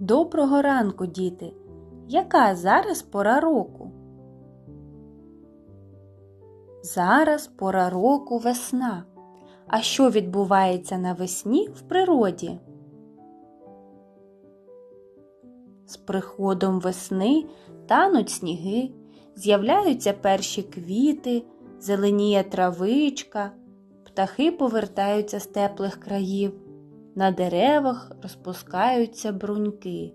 Доброго ранку, діти! Яка зараз пора року? Зараз пора року весна. А що відбувається навесні в природі? З приходом весни тануть сніги, з'являються перші квіти, зеленіє травичка, птахи повертаються з теплих країв, на деревах розпускаються бруньки.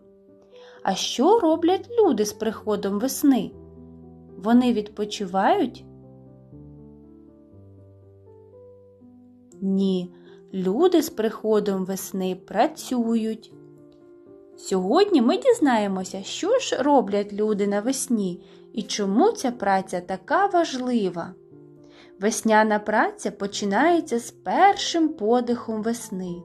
А що роблять люди з приходом весни? Вони відпочивають? Ні, люди з приходом весни працюють. Сьогодні ми дізнаємося, що ж роблять люди навесні і чому ця праця така важлива. Весняна праця починається з першим подихом весни.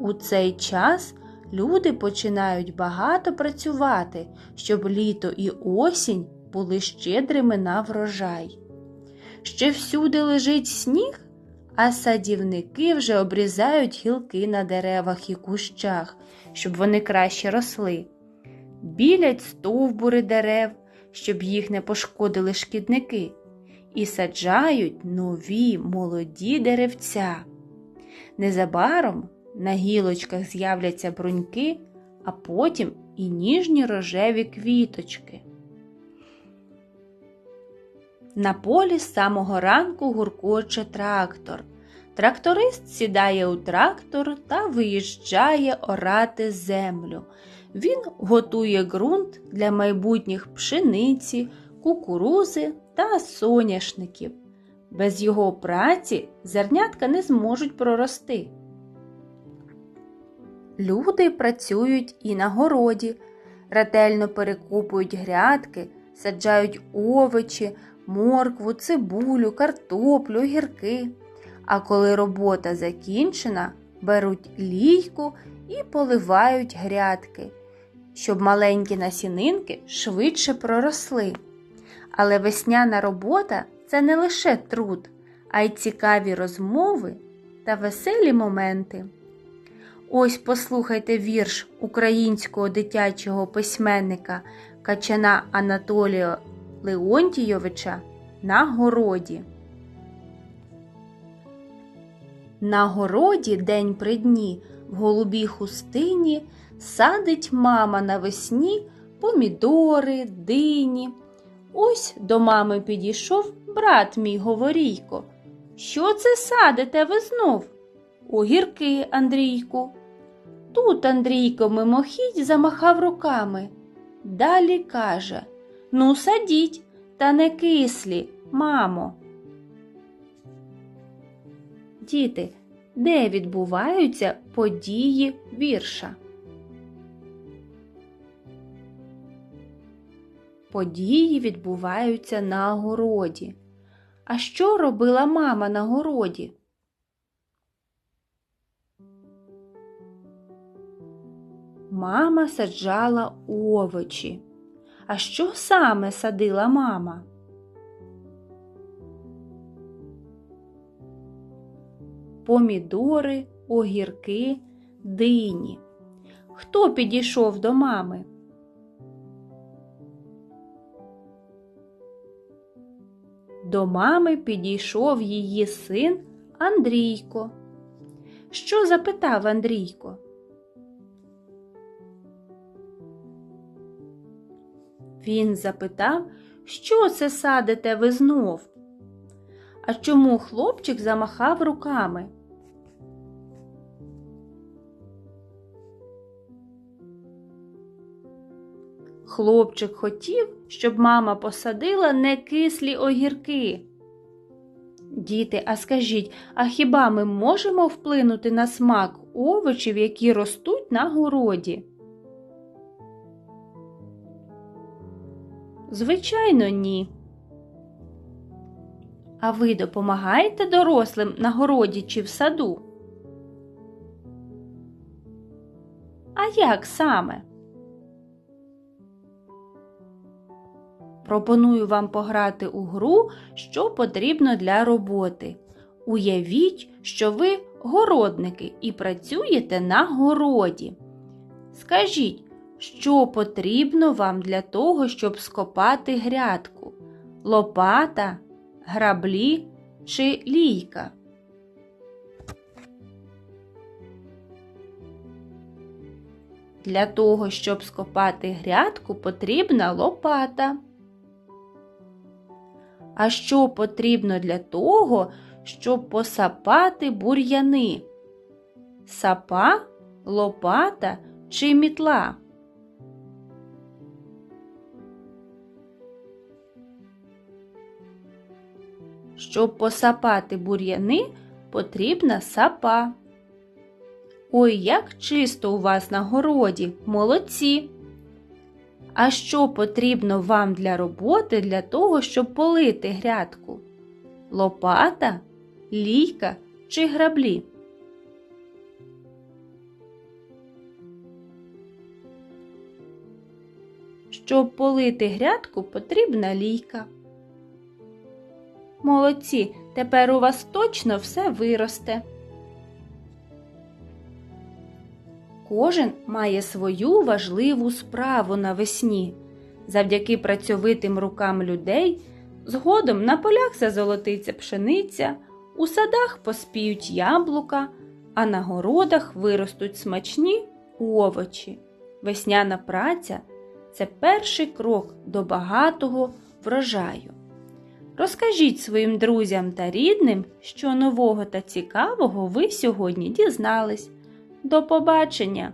У цей час люди починають багато працювати, щоб літо і осінь були щедрими на врожай. Ще всюди лежить сніг, а садівники вже обрізають гілки на деревах і кущах, щоб вони краще росли. Білять стовбури дерев, щоб їх не пошкодили шкідники, і саджають нові молоді деревця. Незабаром на гілочках з'являться бруньки, а потім і ніжні рожеві квіточки. На полі з самого ранку гуркоче трактор. Тракторист сідає у трактор та виїжджає орати землю. Він готує ґрунт для майбутніх пшениці, кукурузи та соняшників. Без його праці зернятка не зможуть прорости. Люди працюють і на городі, ретельно перекупують грядки, саджають овочі, моркву, цибулю, картоплю, гірки. А коли робота закінчена, беруть лійку і поливають грядки, щоб маленькі насінинки швидше проросли. Але весняна робота це не лише труд, а й цікаві розмови та веселі моменти. Ось послухайте вірш українського дитячого письменника Качана Анатолія Леонтійовича на городі. На городі день при дні в голубій хустині садить мама навесні помідори, дині. Ось до мами підійшов брат мій Говорійко. Що це садите ви знов? Огірки, Андрійку. Тут Андрійко мимохідь замахав руками. Далі каже Ну, садіть, та не кислі, мамо. Діти, де відбуваються події вірша? Події відбуваються на городі. А що робила мама на городі? Мама саджала овочі. А що саме садила мама? Помідори, огірки, дині. Хто підійшов до мами? До мами підійшов її син Андрійко. Що запитав Андрійко? Він запитав, що це садите ви знов? А чому хлопчик замахав руками? Хлопчик хотів, щоб мама посадила некислі огірки. Діти, а скажіть, а хіба ми можемо вплинути на смак овочів, які ростуть на городі? Звичайно, ні. А ви допомагаєте дорослим на городі чи в саду? А як саме? Пропоную вам пограти у гру, що потрібно для роботи. Уявіть, що ви городники і працюєте на городі. Скажіть, що потрібно вам для того, щоб скопати грядку? Лопата, граблі чи лійка? Для того, щоб скопати грядку, потрібна лопата. А що потрібно для того, щоб посапати бур'яни? Сапа, лопата чи мітла? Щоб посапати бур'яни, потрібна сапа. Ой, як чисто у вас на городі, молодці! А що потрібно вам для роботи для того, щоб полити грядку? Лопата, лійка чи граблі? Щоб полити грядку, потрібна лійка. Молодці, тепер у вас точно все виросте. Кожен має свою важливу справу навесні. Завдяки працьовитим рукам людей згодом на полях зазолотиться пшениця, у садах поспіють яблука, а на городах виростуть смачні овочі. Весняна праця це перший крок до багатого врожаю. Розкажіть своїм друзям та рідним, що нового та цікавого ви сьогодні дізнались. До побачення!